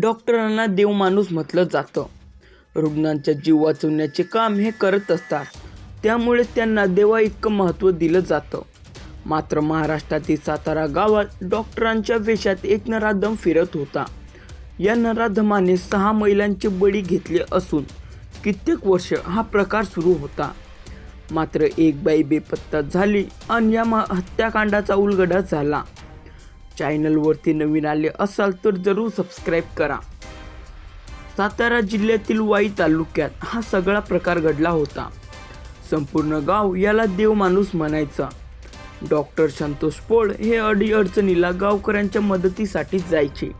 डॉक्टरांना देवमाणूस म्हटलं जातं. रुग्णांचा जीव वाचवण्याचे काम हे करत असतात. त्यामुळे त्यांना देवा इतकं महत्त्व दिलं जातं. मात्र महाराष्ट्रातील सातारा गावात डॉक्टरांच्या वेशात एक नराधम फिरत होता. या नराधमाने सहा महिलांचे बळी घेतले असून कित्येक वर्ष हा प्रकार सुरू होता. मात्र एक बाई बेपत्ता झाली आणि या हत्याकांडाचा उलगडा झाला. चॅनलवरती नवीन आले असाल तर जरूर सबस्क्राईब करा. सातारा जिल्ह्यातील वाई तालुक्यात हा सगळा प्रकार घडला होता. संपूर्ण गाव याला देव माणूस म्हणायचा. डॉक्टर संतोष पोळ हे अडीअडचणीला गावकऱ्यांच्या मदतीसाठी जायचे.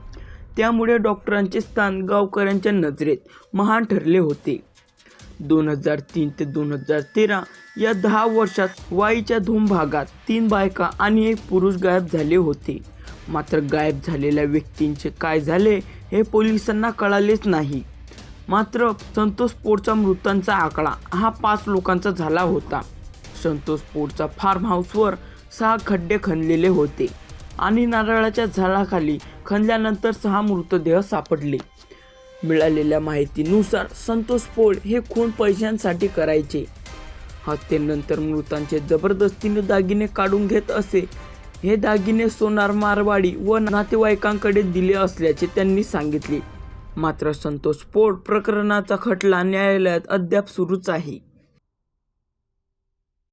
त्यामुळे डॉक्टरांचे स्थान गावकऱ्यांच्या नजरेत महान ठरले होते. दोन हजार तीन ते दोन हजार तेरा या दहा वर्षात वाईच्या धूम भागात तीन बायका आणि एक पुरुष गायब झाले होते. मात्र गायब झालेल्या व्यक्तींचे काय झाले हे पोलिसांना कळालेच नाही. मात्र संतोष पोरचा मृतांचा आकडा हा पाच लोकांचा झाला होता. संतोष पोरचा फार्म हाऊसवर सहा खड्डे खणलेले होते आणि नारळाच्या झाडाखाली खणल्यानंतर सहा मृतदेह सापडले. मिळालेल्या माहितीनुसार संतोष पोळ हे खून पैशांसाठी करायचे. हत्येनंतर मृतांचे जबरदस्तीने दागिने काढून घेत असे हे दागिने सोनार मारवाडी व नातेवाईकांकडे दिले असल्याचे त्यांनी सांगितले. मात्र संतोष पोट प्रकरणाचा खटला न्यायालयात अद्याप सुरूच आहे.